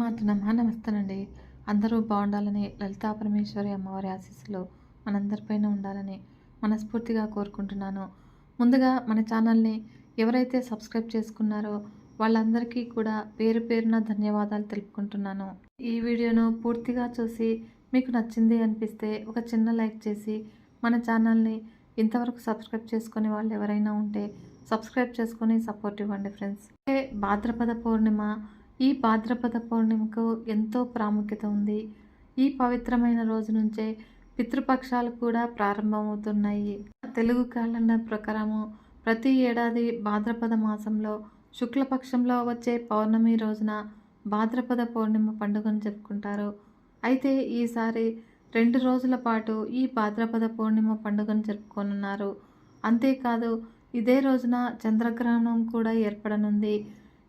మాతనమ్మ నమస్తేనండి. అందరూ బాగుండాలని లలితా పరమేశ్వరి అమ్మవారి ఆశీస్సులు మనందరిపైన ఉండాలని మనస్ఫూర్తిగా కోరుకుంటున్నాను. ముందుగా మన ఛానల్ని ఎవరైతే సబ్స్క్రైబ్ చేసుకున్నారో వాళ్ళందరికీ కూడా పేరు పేరున ధన్యవాదాలు తెలుపుకుంటున్నాను. ఈ వీడియోను పూర్తిగా చూసి మీకు నచ్చింది అనిపిస్తే ఒక చిన్న లైక్ చేసి మన ఛానల్ని ఇంతవరకు సబ్స్క్రైబ్ చేసుకునే వాళ్ళు ఎవరైనా ఉంటే సబ్స్క్రైబ్ చేసుకొని సపోర్ట్ ఇవ్వండి ఫ్రెండ్స్. భాద్రపద పౌర్ణిమ ఈ భాద్రపద పౌర్ణిమకు ఎంతో ప్రాముఖ్యత ఉంది. ఈ పవిత్రమైన రోజు నుంచే పితృపక్షాలు కూడా ప్రారంభమవుతున్నాయి. తెలుగు క్యాలెండర్ ప్రకారము ప్రతి ఏడాది భాద్రపద మాసంలో శుక్లపక్షంలో వచ్చే పౌర్ణమి రోజున భాద్రపద పౌర్ణిమ పండుగను జరుపుకుంటారు. అయితే ఈసారి రెండు రోజుల పాటు ఈ భాద్రపద పౌర్ణిమ పండుగను జరుపుకోనున్నారు. అంతేకాదు ఇదే రోజున చంద్రగ్రహణం కూడా ఏర్పడనుంది.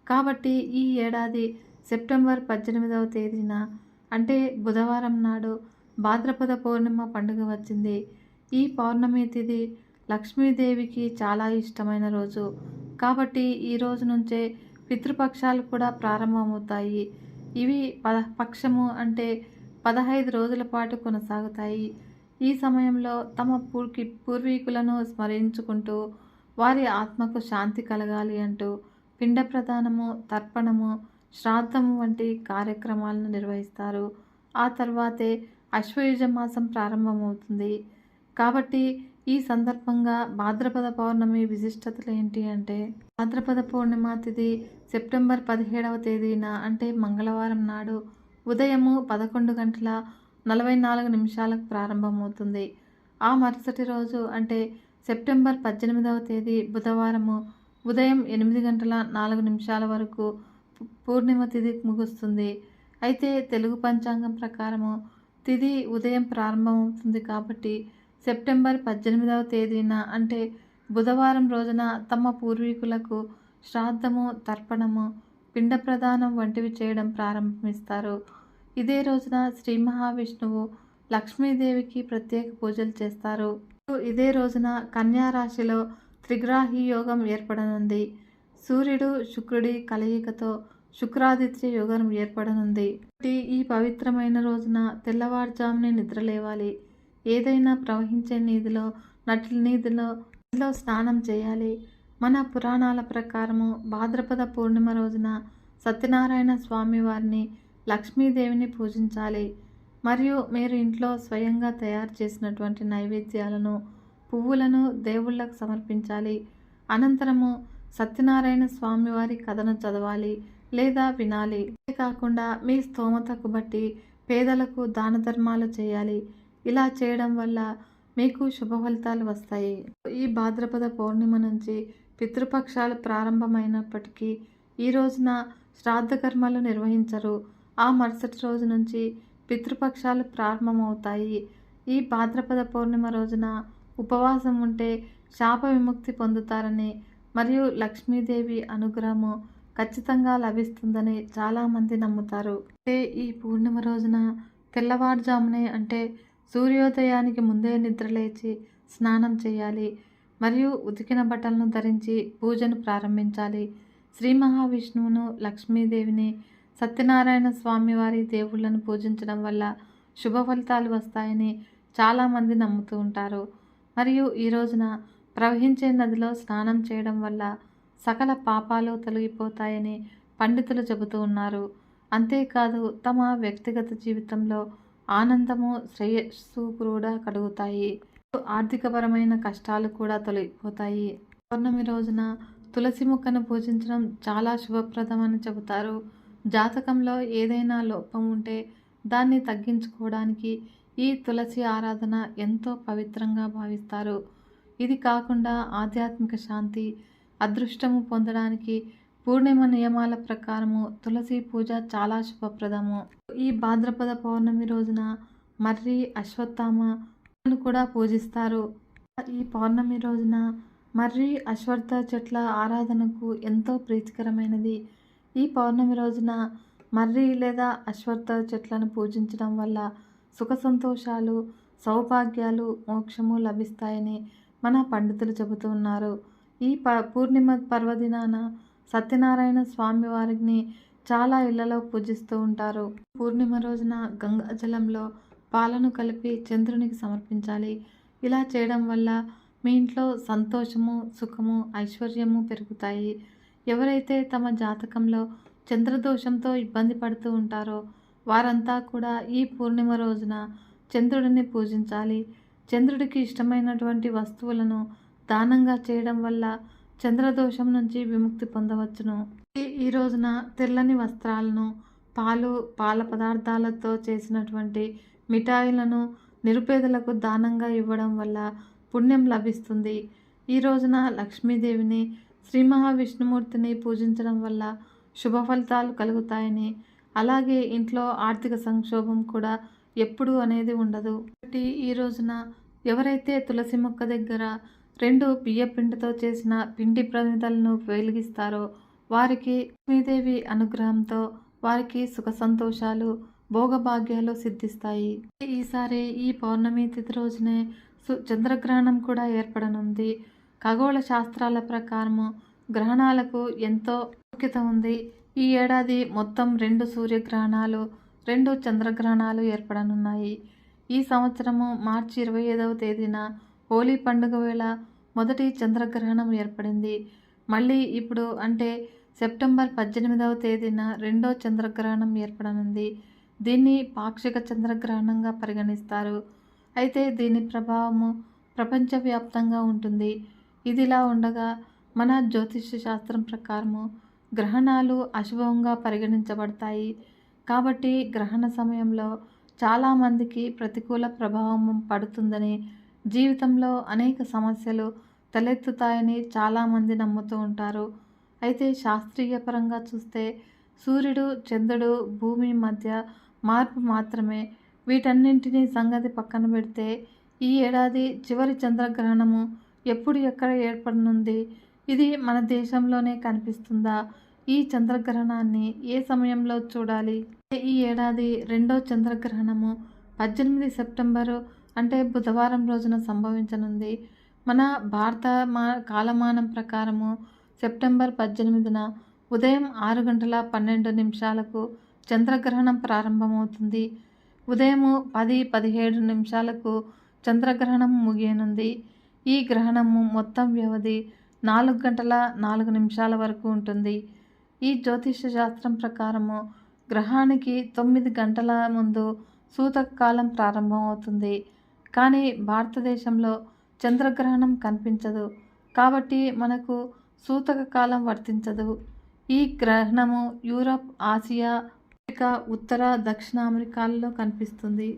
కాబట్టి ఈ ఏడాది సెప్టెంబర్ పద్దెనిమిదవ తేదీన అంటే బుధవారం నాడు భాద్రపద పౌర్ణిమ పండుగ వచ్చింది. ఈ పౌర్ణమి తిథి లక్ష్మీదేవికి చాలా ఇష్టమైన రోజు. కాబట్టి ఈ రోజు నుంచే పితృపక్షాలు కూడా ప్రారంభమవుతాయి. ఇవి పద పక్షము అంటే పదహైదు రోజుల పాటు కొనసాగుతాయి. ఈ సమయంలో తమ పూర్కి పూర్వీకులను స్మరించుకుంటూ వారి ఆత్మకు శాంతి కలగాలి అంటూ పిండ ప్రదానము తర్పణము శ్రాద్ధము వంటి కార్యక్రమాలను నిర్వహిస్తారు. ఆ తర్వాతే అశ్వయుజ మాసం ప్రారంభమవుతుంది. కాబట్టి ఈ సందర్భంగా భాద్రపద పౌర్ణమి విశిష్టతలు ఏంటి అంటే భాద్రపద పౌర్ణిమ తిథి సెప్టెంబర్ పదిహేడవ తేదీన అంటే మంగళవారం నాడు ఉదయము పదకొండు గంటల నలభై నాలుగు నిమిషాలకు ప్రారంభమవుతుంది. ఆ మరుసటి రోజు అంటే సెప్టెంబర్ పద్దెనిమిదవ తేదీ బుధవారము ఉదయం ఎనిమిది గంటల నాలుగు నిమిషాల వరకు పూర్ణిమ తిథి ముగుస్తుంది. అయితే తెలుగు పంచాంగం ప్రకారము తిథి ఉదయం ప్రారంభమవుతుంది కాబట్టి సెప్టెంబర్ పద్దెనిమిదవ తేదీన అంటే బుధవారం రోజున తమ పూర్వీకులకు శ్రాద్ధము తర్పణము పిండ ప్రదానం వంటివి చేయడం ప్రారంభిస్తారు. ఇదే రోజున శ్రీ మహావిష్ణువు లక్ష్మీదేవికి ప్రత్యేక పూజలు చేస్తారు. ఇదే రోజున కన్యా రాశిలో త్రిగ్రాహి యోగం ఏర్పడనుంది. సూర్యుడు శుక్రుడి కలయికతో శుక్రాదిత్య యోగం ఏర్పడనుంది. ఈ పవిత్రమైన రోజున తెల్లవారుజామునే నిద్రలేవాలి ఏదైనా ప్రవహించే నీధిలో నటి నీధిలో నదిలో స్నానం చేయాలి. మన పురాణాల ప్రకారము భాద్రపద పూర్ణిమ రోజున సత్యనారాయణ స్వామి వారిని లక్ష్మీదేవిని పూజించాలి. మరియు మీరు ఇంట్లో స్వయంగా తయారు చేసినటువంటి నైవేద్యాలను పువ్వులను దేవుళ్ళకు సమర్పించాలి. అనంతరము సత్యనారాయణ స్వామివారి కథను చదవాలి లేదా వినాలి. కాకుండా మీ స్తోమతకు బట్టి పేదలకు దాన ధర్మాలు చేయాలి. ఇలా చేయడం వల్ల మీకు శుభ ఫలితాలు వస్తాయి. ఈ భాద్రపద పౌర్ణిమ నుంచి పితృపక్షాలు ప్రారంభమైనప్పటికీ ఈ రోజున శ్రాద్ధ కర్మలు నిర్వహించరు. ఆ మరుసటి రోజు నుంచి పితృపక్షాలు ప్రారంభమవుతాయి. ఈ భాద్రపద పౌర్ణిమ రోజున ఉపవాసం ఉంటే శాప విముక్తి పొందుతారని మరియు లక్ష్మీదేవి అనుగ్రహము ఖచ్చితంగా లభిస్తుందని చాలామంది నమ్ముతారు. అంటే ఈ పూర్ణిమ రోజున తెల్లవారుజామునే అంటే సూర్యోదయానికి ముందే నిద్రలేచి స్నానం చేయాలి మరియు ఉతికిన బట్టలను ధరించి పూజను ప్రారంభించాలి. శ్రీ మహావిష్ణువును లక్ష్మీదేవిని సత్యనారాయణ స్వామి వారి దేవుళ్ళను పూజించడం వల్ల శుభ ఫలితాలు వస్తాయని చాలామంది నమ్ముతూ ఉంటారు. మరియు ఈ రోజున ప్రవహించే నదిలో స్నానం చేయడం వల్ల సకల పాపాలు తొలగిపోతాయని పండితులు చెబుతూ ఉన్నారు. అంతేకాదు తమ వ్యక్తిగత జీవితంలో ఆనందము శ్రేయస్సు కూడా కలుగుతాయి. ఆర్థికపరమైన కష్టాలు కూడా తొలగిపోతాయి. పౌర్ణమి రోజున తులసి మొక్కను పూజించడం చాలా శుభప్రదమని చెబుతారు. జాతకంలో ఏదైనా లోపం ఉంటే దాన్ని తగ్గించుకోవడానికి ఈ తులసి ఆరాధన ఎంతో పవిత్రంగా భావిస్తారు. ఇది కాకుండా ఆధ్యాత్మిక శాంతి అదృష్టము పొందడానికి పూర్ణిమ నియమాల ప్రకారము తులసి పూజ చాలా శుభప్రదము. ఈ భాద్రపద పౌర్ణమి రోజున మర్రి అశ్వత్థామ కూడా పూజిస్తారు. ఈ పౌర్ణమి రోజున మర్రి అశ్వత్థ చెట్ల ఆరాధనకు ఎంతో ప్రీతికరమైనది. ఈ పౌర్ణమి రోజున మర్రి లేదా అశ్వత్థ చెట్లను పూజించడం వల్ల సుఖ సంతోషాలు సౌభాగ్యాలు మోక్షము లభిస్తాయని మన పండితులు చెబుతూ ఉన్నారు. ఈ ప పూర్ణిమ పర్వదినాన సత్యనారాయణ స్వామి వారిని చాలా ఇళ్ళలో పూజిస్తూ ఉంటారు. పూర్ణిమ రోజున గంగా జలంలో పాలను కలిపి చంద్రునికి సమర్పించాలి. ఇలా చేయడం వల్ల మీ ఇంట్లో సంతోషము సుఖము ఐశ్వర్యము పెరుగుతాయి. ఎవరైతే తమ జాతకంలో చంద్రదోషంతో ఇబ్బంది పడుతూ ఉంటారో వారంతా కూడా ఈ పూర్ణిమ రోజున చంద్రుడిని పూజించాలి. చంద్రుడికి ఇష్టమైనటువంటి వస్తువులను దానంగా చేయడం వల్ల చంద్రదోషం నుంచి విముక్తి పొందవచ్చును. ఈ- రోజున తెల్లని వస్త్రాలను పాలు పాల పదార్థాలతో చేసినటువంటి మిఠాయిలను నిరుపేదలకు దానంగా ఇవ్వడం వల్ల పుణ్యం లభిస్తుంది. ఈ రోజున లక్ష్మీదేవిని శ్రీ మహావిష్ణుమూర్తిని పూజించడం వల్ల శుభ ఫలితాలు కలుగుతాయని అలాగే ఇంట్లో ఆర్థిక సంక్షోభం కూడా ఎప్పుడు అనేది ఉండదు. కాబట్టి ఈ రోజున ఎవరైతే తులసి మొక్క దగ్గర రెండు బియ్య పిండితో చేసిన పిండి ప్రమిదలను వెలిగిస్తారో వారికి లక్ష్మీదేవి అనుగ్రహంతో వారికి సుఖ సంతోషాలు భోగభాగ్యాలు సిద్ధిస్తాయి. ఈసారి ఈ పౌర్ణమి తిథి రోజునే సు- చంద్రగ్రహణం కూడా ఏర్పడనుంది. ఖగోళ శాస్త్రాల ప్రకారము గ్రహణాలకు ఎంతో ప్రాముఖ్యత ఉంది. ఈ ఏడాది మొత్తం రెండు సూర్యగ్రహణాలు రెండు చంద్రగ్రహణాలు ఏర్పడనున్నాయి. ఈ సంవత్సరము మార్చి ఇరవై ఐదవ తేదీన హోలీ పండుగ వేళ మొదటి చంద్రగ్రహణం ఏర్పడింది. మళ్ళీ ఇప్పుడు అంటే సెప్టెంబర్ పద్దెనిమిదవ తేదీన రెండో చంద్రగ్రహణం ఏర్పడనుంది. దీన్ని పాక్షిక చంద్రగ్రహణంగా పరిగణిస్తారు. అయితే దీని ప్రభావము ప్రపంచవ్యాప్తంగా ఉంటుంది. ఇదిలా ఉండగా మన జ్యోతిష్య శాస్త్రం ప్రకారము గ్రహణాలు అశుభంగా పరిగణించబడతాయి. కాబట్టి గ్రహణ సమయంలో చాలామందికి ప్రతికూల ప్రభావం పడుతుందని జీవితంలో అనేక సమస్యలు తలెత్తుతాయని చాలామంది నమ్ముతూ ఉంటారు. అయితే శాస్త్రీయ పరంగా చూస్తే సూర్యుడు చంద్రుడు భూమి మధ్య మార్పు మాత్రమే. వీటన్నింటినీ సంగతి పక్కన పెడితే ఈ ఏడాది చివరి చంద్రగ్రహణము ఎప్పుడు ఎక్కడ ఏర్పడనుంది? ఇది మన దేశంలోనే కనిపిస్తుందా? ఈ చంద్రగ్రహణాన్ని ఏ సమయంలో చూడాలి? ఈ ఏడాది రెండో చంద్రగ్రహణము పద్దెనిమిది సెప్టెంబరు అంటే బుధవారం రోజున సంభవించనుంది. మన భారత మా కాలమానం ప్రకారము సెప్టెంబర్ పద్దెనిమిదిన ఉదయం ఆరు గంటల పన్నెండు నిమిషాలకు చంద్రగ్రహణం ప్రారంభమవుతుంది. ఉదయము పది పదిహేడు నిమిషాలకు చంద్రగ్రహణం ముగియనుంది. ఈ గ్రహణము మొత్తం వ్యవధి నాలుగు గంటల నాలుగు నిమిషాల వరకు ఉంటుంది. ఈ జ్యోతిష శాస్త్రం ప్రకారము గ్రహానికి తొమ్మిది గంటల ముందు సూతక కాలం ప్రారంభమవుతుంది కానీ భారతదేశంలో చంద్రగ్రహణం కనిపించదు. కాబట్టి మనకు సూతక కాలం వర్తించదు. ఈ గ్రహణము యూరప్ ఆసియా అమెరికా ఉత్తర దక్షిణ అమెరికాలలో కనిపిస్తుంది.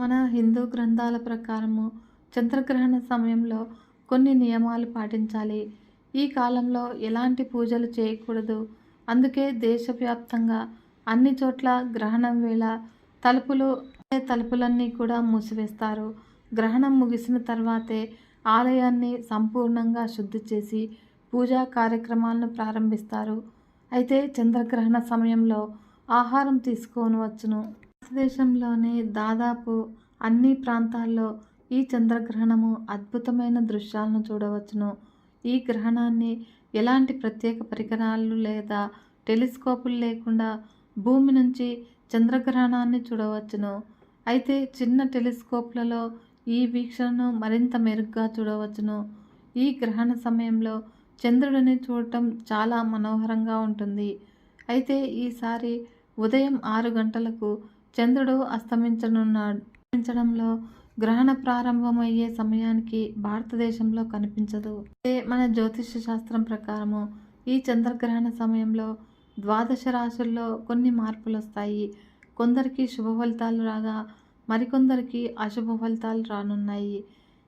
మన హిందూ గ్రంథాల ప్రకారము చంద్రగ్రహణ సమయంలో కొన్ని నియమాలు పాటించాలి. ఈ కాలంలో ఎలాంటి పూజలు చేయకూడదు. అందుకే దేశవ్యాప్తంగా అన్ని చోట్ల గ్రహణం వేళ తలుపులు తలుపులన్నీ కూడా మూసివేస్తారు. గ్రహణం ముగిసిన తర్వాతే ఆలయాన్ని సంపూర్ణంగా శుద్ధి చేసి పూజా కార్యక్రమాలను ప్రారంభిస్తారు. అయితే చంద్రగ్రహణ సమయంలో ఆహారం తీసుకోనవచ్చును. భారతదేశంలోని దాదాపు అన్ని ప్రాంతాల్లో ఈ చంద్రగ్రహణము అద్భుతమైన దృశ్యాలను చూడవచ్చును. ఈ గ్రహణాన్ని ఎలాంటి ప్రత్యేక పరికరాలు లేదా టెలిస్కోపులు లేకుండా భూమి నుంచి చంద్రగ్రహణాన్ని చూడవచ్చును? అయితే చిన్న టెలిస్కోప్లలో ఈ వీక్షణను మరింత మెరుగ్గా చూడవచ్చును. ఈ గ్రహణ సమయంలో చంద్రుడిని చూడటం చాలా మనోహరంగా ఉంటుంది. అయితే ఈసారి ఉదయం ఆరు గంటలకు చంద్రుడు అస్తమించనున్నాడు. అస్తమించడంలో గ్రహణ ప్రారంభమయ్యే సమయానికి భారతదేశంలో కనిపించదు. అయితే మన జ్యోతిష శాస్త్రం ప్రకారము ఈ చంద్రగ్రహణ సమయంలో ద్వాదశ రాశుల్లో కొన్ని మార్పులు వస్తాయి కొందరికి శుభ ఫలితాలు రాగా మరికొందరికి అశుభ ఫలితాలు రానున్నాయి.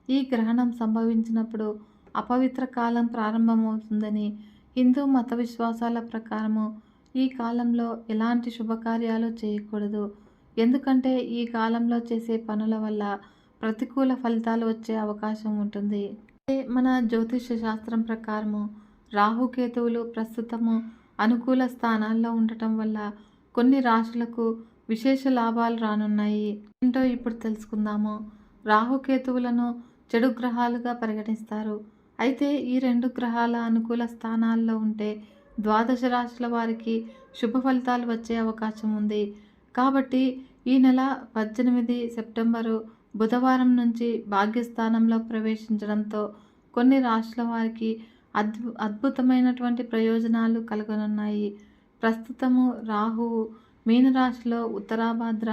ఈ గ్రహణం సంభవించినప్పుడు అపవిత్ర కాలం ప్రారంభమవుతుందని హిందూ మత విశ్వాసాల ప్రకారము ఈ కాలంలో ఎలాంటి శుభకార్యాలు చేయకూడదు. ఎందుకంటే ఈ కాలంలో చేసే పనుల వల్ల ప్రతికూల ఫలితాలు వచ్చే అవకాశం ఉంటుంది. అయితే మన జ్యోతిష శాస్త్రం ప్రకారము రాహుకేతువులు ప్రస్తుతము అనుకూల స్థానాల్లో ఉండటం వల్ల కొన్ని రాశులకు విశేష లాభాలు రానున్నాయి. ఏంటో ఇప్పుడు తెలుసుకుందాము. రాహుకేతువులను చెడు గ్రహాలుగా పరిగణిస్తారు. అయితే ఈ రెండు గ్రహాల అనుకూల స్థానాల్లో ఉంటే ద్వాదశ రాశుల వారికి శుభ ఫలితాలు వచ్చే అవకాశం ఉంది. కాబట్టి ఈ నెల పద్దెనిమిది సెప్టెంబరు బుధవారం నుంచి భాగ్యస్థానంలో ప్రవేశించడంతో కొన్ని రాష్ట్రాల వారికి అద్భు అద్భుతమైనటువంటి ప్రయోజనాలు కలగనున్నాయి. ప్రస్తుతము రాహువు మీనరాశిలో ఉత్తరాభాద్ర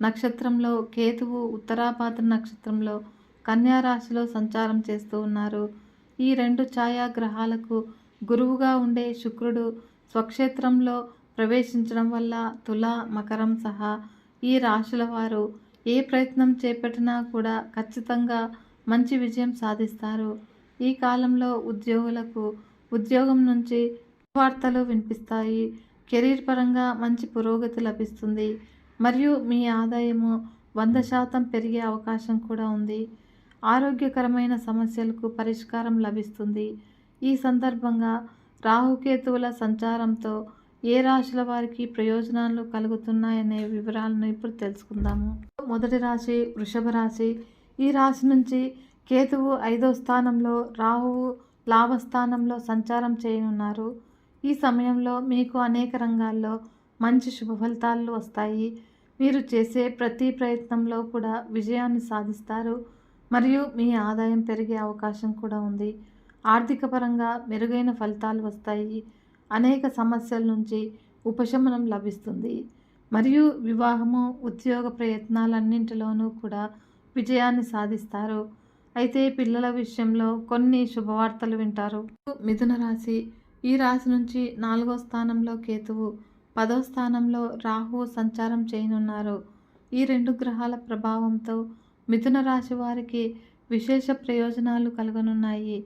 నక్షత్రంలో కేతువు ఉత్తరాభాద్ర నక్షత్రంలో కన్యా రాశిలో సంచారం చేస్తూ ఉన్నారు. ఈ రెండు ఛాయాగ్రహాలకు గురువుగా ఉండే శుక్రుడు స్వక్షేత్రంలో ప్రవేశించడం వల్ల తుల మకరం సహా ఈ రాశుల వారు ఏ ప్రయత్నం చేపట్టినా కూడా ఖచ్చితంగా మంచి విజయం సాధిస్తారు. ఈ కాలంలో ఉద్యోగులకు ఉద్యోగం నుంచి వార్తలు వినిపిస్తాయి. కెరీర్ పరంగా మంచి పురోగతి లభిస్తుంది. మరియు మీ ఆదాయము వంద శాతం పెరిగే అవకాశం కూడా ఉంది. ఆరోగ్యకరమైన సమస్యలకు పరిష్కారం లభిస్తుంది. ఈ సందర్భంగా రాహుకేతువుల సంచారంతో ఏ రాశుల వారికి ప్రయోజనాలు కలుగుతున్నాయనే వివరాలను ఇప్పుడు తెలుసుకుందాము. మొదటి రాశి వృషభ రాశి. ఈ రాశి నుంచి కేతువు ఐదో స్థానంలో రాహువు లాభస్థానంలో సంచారం చేయనున్నారు. ఈ సమయంలో మీకు అనేక రంగాల్లో మంచి శుభ ఫలితాలు వస్తాయి. మీరు చేసే ప్రతి ప్రయత్నంలో కూడా విజయాన్ని సాధిస్తారు. మరియు మీ ఆదాయం పెరిగే అవకాశం కూడా ఉంది. ఆర్థిక పరంగా మెరుగైన ఫలితాలు వస్తాయి. అనేక సమస్యల నుంచి ఉపశమనం లభిస్తుంది. మరియు వివాహము ఉద్యోగ ప్రయత్నాలన్నింటిలోనూ కూడా విజయాన్ని సాధిస్తారు. అయితే పిల్లల విషయంలో కొన్ని శుభవార్తలు వింటారు. మిథున రాశి ఈ రాశి నుంచి నాలుగో స్థానంలో కేతువు పదో స్థానంలో రాహు సంచారం చేయనున్నారు. ఈ రెండు గ్రహాల ప్రభావంతో మిథున రాశి వారికి విశేష ప్రయోజనాలు కలగనున్నాయి.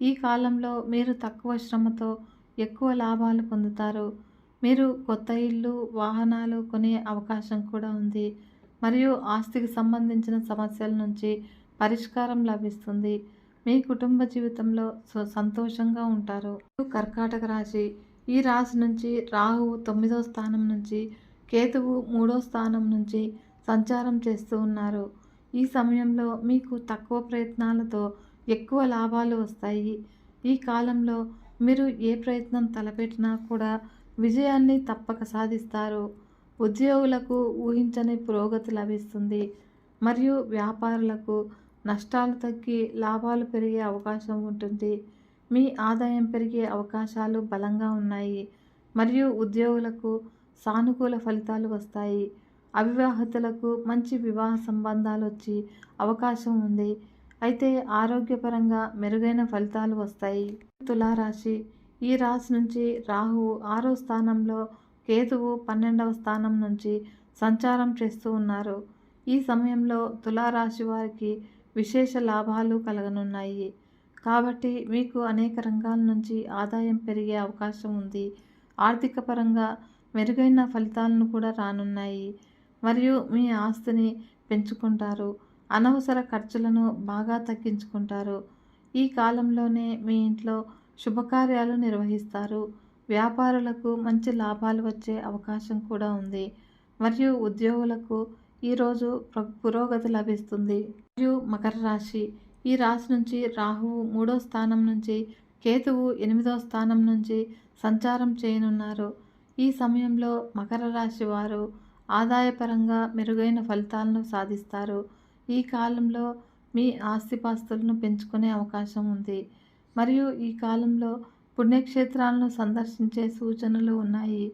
ఈ కాలంలో మీరు తక్కువ శ్రమతో ఎక్కువ లాభాలు పొందుతారు. మీరు కొత్త ఇల్లు వాహనాలు కొనే అవకాశం కూడా ఉంది. మరియు ఆస్తికి సంబంధించిన సమస్యల నుంచి పరిష్కారం లభిస్తుంది. మీ కుటుంబ జీవితంలో సంతోషంగా ఉంటారు. కర్కాటక రాశి. ఈ రాశి నుంచి రాహువు తొమ్మిదో స్థానం నుంచి కేతువు మూడో స్థానం నుంచి సంచారం చేస్తూ ఉన్నారు. ఈ సమయంలో మీకు తక్కువ ప్రయత్నాలతో ఎక్కువ లాభాలు వస్తాయి. ఈ కాలంలో మీరు ఏ ప్రయత్నం తలపెట్టినా కూడా విజయాన్ని తప్పక సాధిస్తారు. ఉద్యోగులకు ఊహించని పురోగతి లభిస్తుంది. మరియు వ్యాపారులకు నష్టాలు తగ్గి లాభాలు పెరిగే అవకాశం ఉంటుంది. మీ ఆదాయం పెరిగే అవకాశాలు బలంగా ఉన్నాయి. మరియు ఉద్యోగులకు సానుకూల ఫలితాలు వస్తాయి. అవివాహితులకు మంచి వివాహ సంబంధాలు వచ్చి అవకాశం ఉంది. అయితే ఆరోగ్యపరంగా మెరుగైన ఫలితాలు వస్తాయి. తులారాశి. ఈ రాశి నుంచి రాహువు ఆరో స్థానంలో కేతువు పన్నెండవ స్థానం నుంచి సంచారం చేస్తూ ఉన్నారు. ఈ సమయంలో తులారాశి వారికి విశేష లాభాలు కలగనున్నాయి. కాబట్టి మీకు అనేక రంగాల నుంచి ఆదాయం పెరిగే అవకాశం ఉంది. ఆర్థిక పరంగా మెరుగైన ఫలితాలను కూడా రానున్నాయి. మరియు మీ ఆస్తిని పెంచుకుంటారు. అనవసర ఖర్చులను బాగా తగ్గించుకుంటారు. ఈ కాలంలోనే మీ ఇంట్లో శుభకార్యాలు నిర్వహిస్తారు. వ్యాపారులకు మంచి లాభాలు వచ్చే అవకాశం కూడా ఉంది. మరియు ఉద్యోగులకు ఈరోజు పురోగతి లభిస్తుంది. మరియు మకర రాశి. ఈ రాశి నుంచి రాహువు మూడో స్థానం నుంచి కేతువు ఎనిమిదో స్థానం నుంచి సంచారం చేయనున్నారు. ఈ సమయంలో మకర రాశి వారు ఆదాయపరంగా మెరుగైన ఫలితాలను సాధిస్తారు. ఈ కాలంలో మీ ఆస్తిపాస్తులను పెంచుకునే అవకాశం ఉంది. మరియు ఈ కాలంలో పుణ్యక్షేత్రాలను సందర్శించే సూచనలు ఉన్నాయి.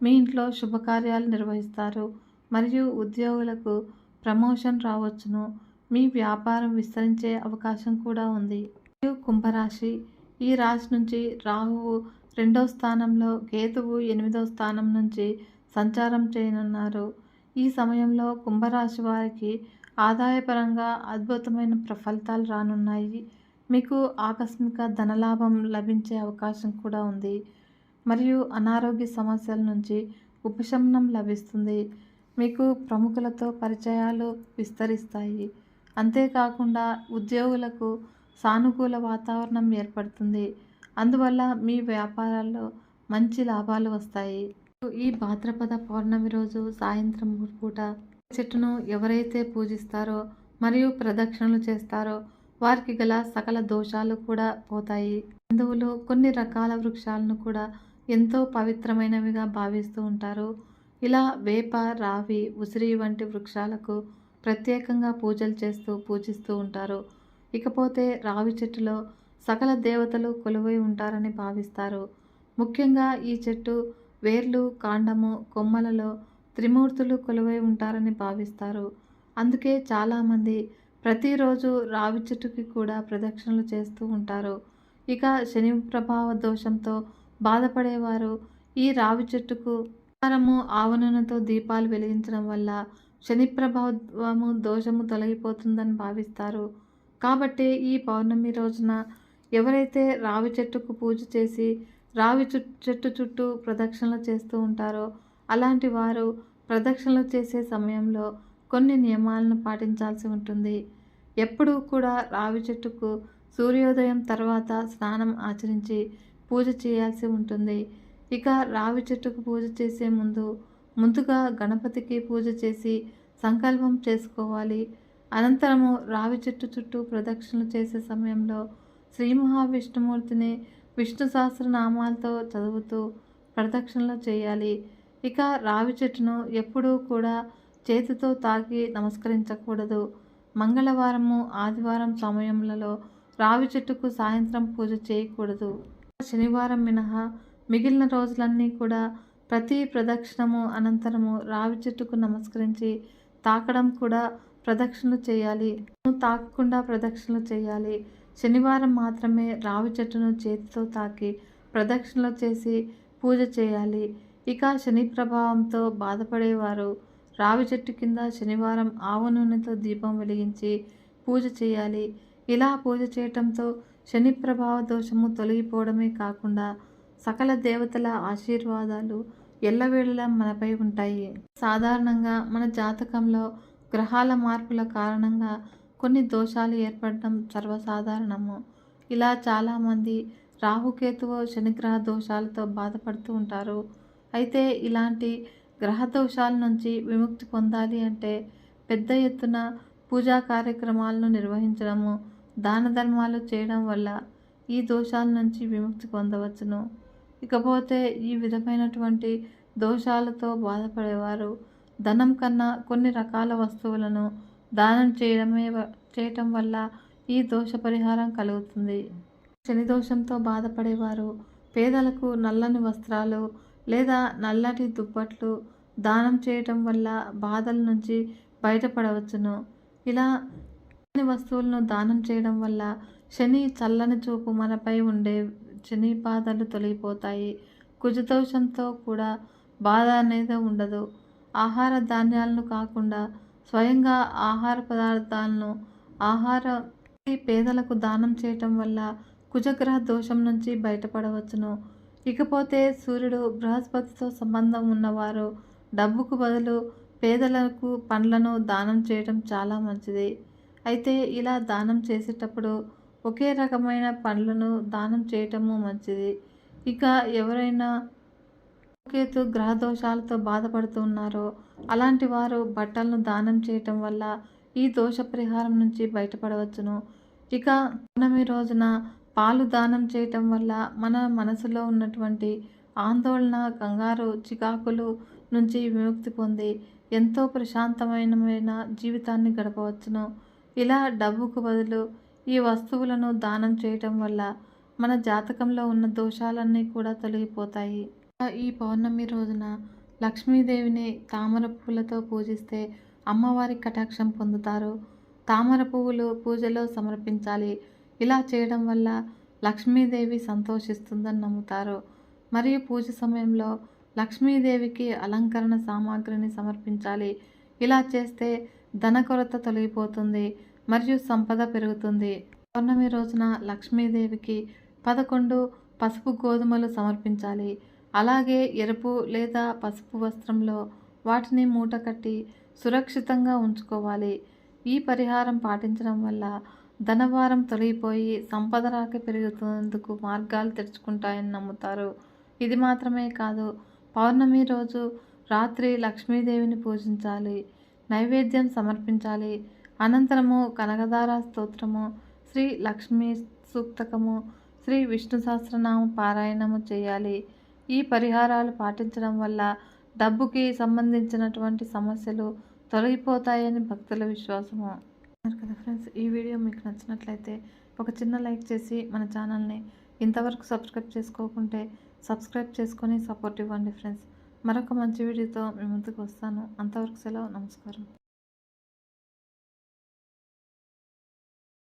మీ ఇంట్లో శుభకార్యాలు నిర్వహిస్తారు. మరియు ఉద్యోగులకు ప్రమోషన్ రావచ్చును. మీ వ్యాపారం విస్తరించే అవకాశం కూడా ఉంది. మరియు కుంభరాశి. ఈ రాశి నుంచి రాహువు రెండో స్థానంలో కేతువు ఎనిమిదో స్థానం నుంచి సంచారం చేయనున్నారు. ఈ సమయంలో కుంభరాశి వారికి ఆదాయపరంగా అద్భుతమైన ప్ర- ఫలితాలు రానున్నాయి. మీకు ఆకస్మిక ధనలాభం లభించే అవకాశం కూడా ఉంది. మరియు అనారోగ్య సమస్యల నుంచి ఉపశమనం లభిస్తుంది. మీకు ప్రముఖులతో పరిచయాలు విస్తరిస్తాయి. అంతేకాకుండా ఉద్యోగులకు సానుకూల వాతావరణం ఏర్పడుతుంది. అందువల్ల మీ వ్యాపారాల్లో మంచి లాభాలు వస్తాయి. ఈ భాద్రపద పౌర్ణమి రోజు సాయంత్రం పూట చెట్టును ఎవరైతే పూజిస్తారో మరియు ప్రదక్షిణలు చేస్తారో వారికి గల సకల దోషాలు కూడా పోతాయి. హిందువులు కొన్ని రకాల వృక్షాలను కూడా ఎంతో పవిత్రమైనవిగా భావిస్తూ ఉంటారు. ఇలా వేప రావి ఉసిరి వంటి వృక్షాలకు ప్రత్యేకంగా పూజలు చేస్తూ పూజిస్తూ ఉంటారు. ఇకపోతే రావి చెట్టులో సకల దేవతలు కొలువై ఉంటారని భావిస్తారు. ముఖ్యంగా ఈ చెట్టు వేర్లు కాండము కొమ్మలలో త్రిమూర్తులు కొలువై ఉంటారని భావిస్తారు. అందుకే చాలామంది ప్రతిరోజు రావి చెట్టుకి కూడా ప్రదక్షిణలు చేస్తూ ఉంటారు. ఇక శని ప్రభావ దోషంతో బాధపడేవారు ఈ రావి చెట్టుకు ఆహారము ఆవనతో దీపాలు వెలిగించడం వల్ల శని ప్రభావము దోషము తొలగిపోతుందని భావిస్తారు. కాబట్టి ఈ పౌర్ణమి రోజున ఎవరైతే రావి చెట్టుకు పూజ చేసి రావి చెట్టు చుట్టూ ప్రదక్షిణలు చేస్తూ ఉంటారో అలాంటి వారు ప్రదక్షిణలు చేసే సమయంలో కొన్ని నియమాలను పాటించాల్సి ఉంటుంది. ఎప్పుడూ కూడా రావి చెట్టుకు సూర్యోదయం తర్వాత స్నానం ఆచరించి పూజ చేయాల్సి ఉంటుంది. ఇక రావి చెట్టుకు పూజ చేసే ముందు ముందుగా గణపతికి పూజ చేసి సంకల్పం చేసుకోవాలి. అనంతరము రావి చెట్టు చుట్టూ ప్రదక్షిణలు చేసే సమయంలో శ్రీ మహావిష్ణుమూర్తిని విష్ణు సహస్రనామాలతో చదువుతూ ప్రదక్షిణలు చేయాలి. ఇక రావి చెట్టును ఎప్పుడూ కూడా చేతితో తాకి నమస్కరించకూడదు. మంగళవారము ఆదివారం సమయంలో రావి చెట్టుకు సాయంత్రం పూజ చేయకూడదు. శనివారం మినహా మిగిలిన రోజులన్నీ కూడా ప్రతి ప్రదక్షిణము అనంతరము రావి చెట్టుకు నమస్కరించి తాకడం కూడా ప్రదక్షిణలు చేయాలి. తాకకుండా ప్రదక్షిణలు చేయాలి. శనివారం మాత్రమే రావి చెట్టును చేతితో తాకి ప్రదక్షిణలు చేసి పూజ చేయాలి. ఇక శని ప్రభావంతో బాధపడేవారు. రావి చెట్టు కింద శనివారం ఆవు నూనెతో దీపం వెలిగించి పూజ చేయాలి. ఇలా పూజ చేయటంతో శని ప్రభావ దోషము తొలగిపోవడమే కాకుండా సకల దేవతల ఆశీర్వాదాలు ఎల్లవేళలా మనపై ఉంటాయి. సాధారణంగా మన జాతకంలో గ్రహాల మార్పుల కారణంగా కొన్ని దోషాలు ఏర్పడడం సర్వసాధారణము. ఇలా చాలామంది రాహుకేతువు శనిగ్రహ దోషాలతో బాధపడుతూ ఉంటారు. అయితే ఇలాంటి గ్రహ దోషాల నుంచి విముక్తి పొందాలి అంటే పెద్ద ఎత్తున పూజా కార్యక్రమాలను నిర్వహించడము దాన ధర్మాలు చేయడం వల్ల ఈ దోషాల నుంచి విముక్తి పొందవచ్చును. ఇకపోతే ఈ విధమైనటువంటి దోషాలతో బాధపడేవారు ధనం కన్నా కొన్ని రకాల వస్తువులను దానం చేయడమే చేయటం వల్ల ఈ దోష పరిహారం కలుగుతుంది. శని దోషంతో బాధపడేవారు పేదలకు నల్లని వస్త్రాలు లేదా నల్లటి దుప్పట్లు దానం చేయటం వల్ల బాధల నుంచి బయటపడవచ్చును. ఇలా వస్తువులను దానం చేయడం వల్ల శని చల్లని చూపు మనపై ఉండే శని బాధలు తొలగిపోతాయి. కుజదోషంతో కూడా బాధ అనేది ఉండదు. ఆహార ధాన్యాలను కాకుండా స్వయంగా ఆహార పదార్థాలను ఆహార పేదలకు దానం చేయటం వల్ల కుజగ్రహ దోషం నుంచి బయటపడవచ్చును. ఇకపోతే సూర్యుడు బృహస్పతితో సంబంధం ఉన్నవారు డబ్బుకు బదులు పేదలకు పండ్లను దానం చేయటం చాలా మంచిది. అయితే ఇలా దానం చేసేటప్పుడు ఒకే రకమైన పండ్లను దానం చేయటము మంచిది. ఇక ఎవరైనా కేతు గ్రహ దోషాలతో బాధపడుతున్నారో అలాంటి వారు బట్టలను దానం చేయటం వల్ల ఈ దోష పరిహారం నుంచి బయటపడవచ్చును. ఇక పౌర్ణమి రోజున పాలు దానం చేయటం వల్ల మన మనసులో ఉన్నటువంటి ఆందోళన కంగారు చికాకులు నుంచి విముక్తి పొంది ఎంతో ప్రశాంతమైన జీవితాన్ని గడపవచ్చును. ఇలా డబ్బుకు బదులు ఈ వస్తువులను దానం చేయటం వల్ల మన జాతకంలో ఉన్న దోషాలన్నీ కూడా తొలగిపోతాయి. ఈ పౌర్ణమి రోజున లక్ష్మీదేవిని తామర పువ్వులతో పూజిస్తే అమ్మవారి కటాక్షం పొందుతారు. తామర పువ్వులు పూజలో సమర్పించాలి. ఇలా చేయడం వల్ల లక్ష్మీదేవి సంతోషిస్తుందని నమ్ముతారు. మరియు పూజ సమయంలో లక్ష్మీదేవికి అలంకరణ సామాగ్రిని సమర్పించాలి. ఇలా చేస్తే ధన కొరత తొలగిపోతుంది మరియు సంపద పెరుగుతుంది. పౌర్ణమి రోజున లక్ష్మీదేవికి పదకొండు పసుపు గోధుమలు సమర్పించాలి. అలాగే ఎరుపు లేదా పసుపు వస్త్రంలో వాటిని మూట కట్టి సురక్షితంగా ఉంచుకోవాలి. ఈ పరిహారం పాటించడం వల్ల ధనభారం తొలగిపోయి సంపద రాక పెరుగుతున్నందుకు మార్గాలు తెరుచుకుంటాయని నమ్ముతారు. ఇది మాత్రమే కాదు పౌర్ణమి రోజు రాత్రి లక్ష్మీదేవిని పూజించాలి నైవేద్యం సమర్పించాలి అనంతరము కనకదార స్తోత్రము శ్రీ లక్ష్మీ సూక్తకము శ్రీ విష్ణు సహస్రనామ పారాయణము చేయాలి. ఈ పరిహారాలు పాటించడం వల్ల డబ్బుకి సంబంధించినటువంటి సమస్యలు తొలగిపోతాయని భక్తుల విశ్వాసము. కదా ఫ్రెండ్స్ ఈ వీడియో మీకు నచ్చినట్లయితే ఒక చిన్న లైక్ చేసి మన ఛానల్ని ఇంతవరకు సబ్స్క్రైబ్ చేసుకోకుంటే సబ్స్క్రైబ్ చేసుకొని సపోర్ట్ ఇవ్వండి ఫ్రెండ్స్. మరొక మంచి వీడియోతో మీ ముందుకు వస్తాను. అంతవరకు సెలవు నమస్కారం.